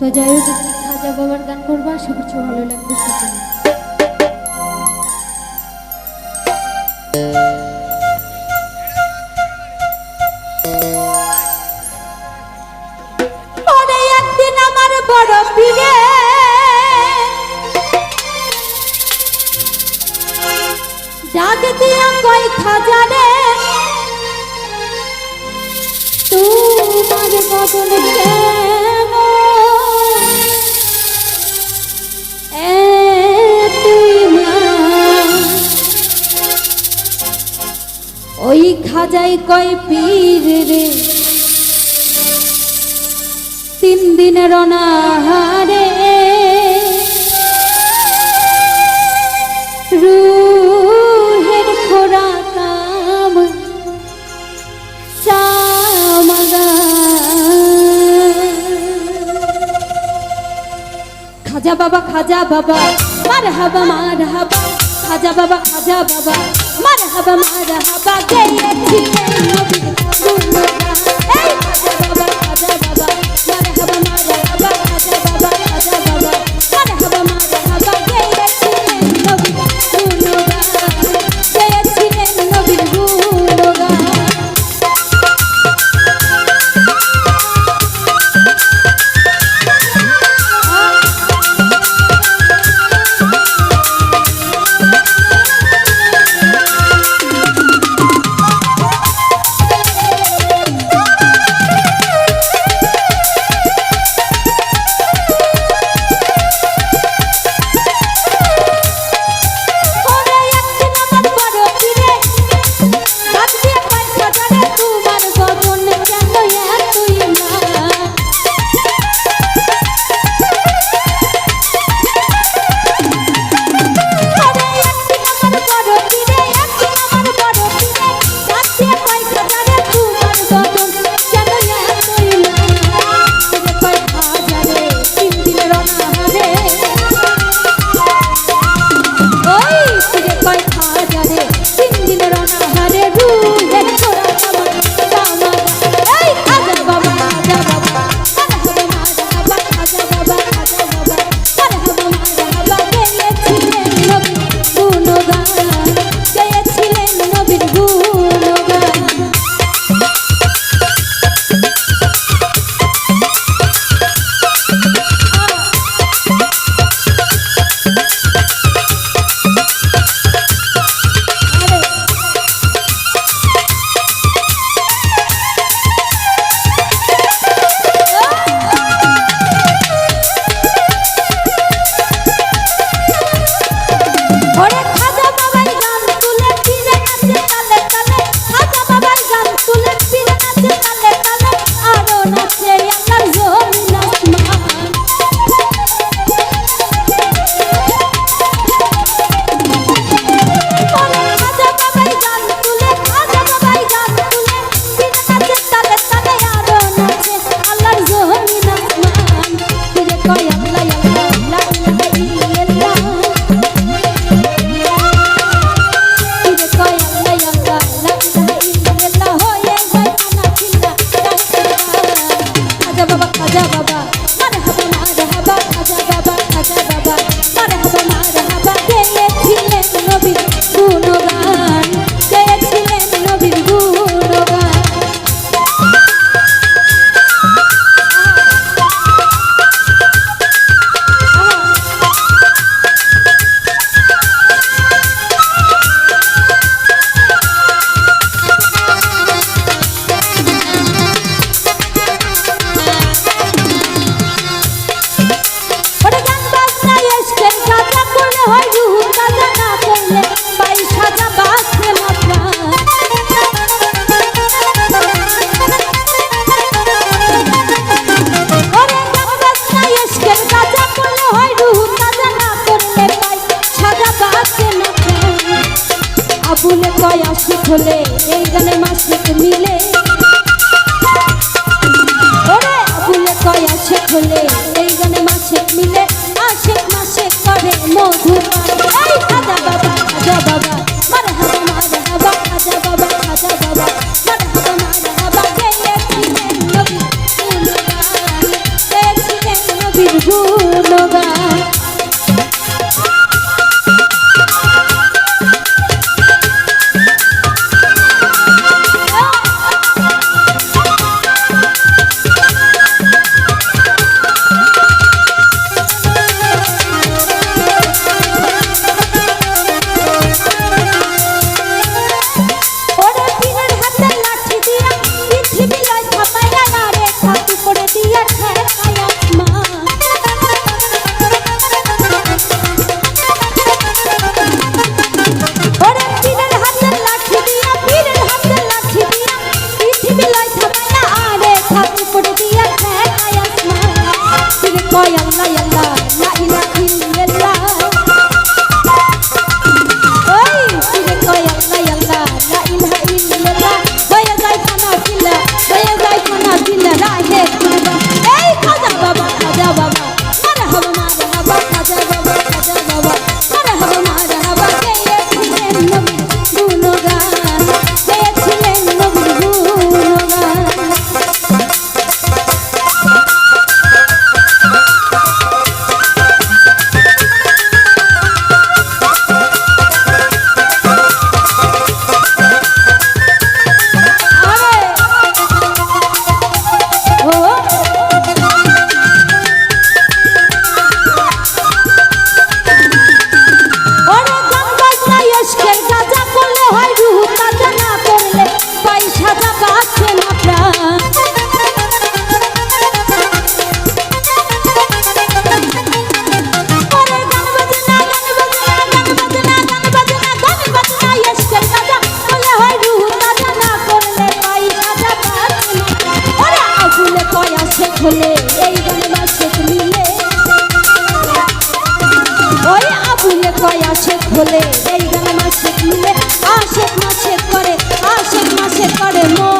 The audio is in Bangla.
তো যাই হোক খাজা বাবার গান করব, আশা করছি ভালো লাগবে সেখানে ডাক দিয়া তোমার কই কই পীর রে। তিন দিন রনাহারে রুহের খোরা কাম খাজা বাবা খাজা বাবা মার হাবা মার হাবা খাজা বাবা খাজা বাবা। মারহাবা মারহাবা গেয়েছি নবীর দুলরা এই কয় আশিক হলে, এই গানে মাসিক মিলে। ওরে আবুলে কয় আশিক হলে, এই গানে মাসিক মিলে। আশিক মাসিক করে মধুর এই বাবা। মাসে কয় আসে খোলে এই গান মাসে খুলে আশেক মাসে করে, আশেক মাসে করে মন।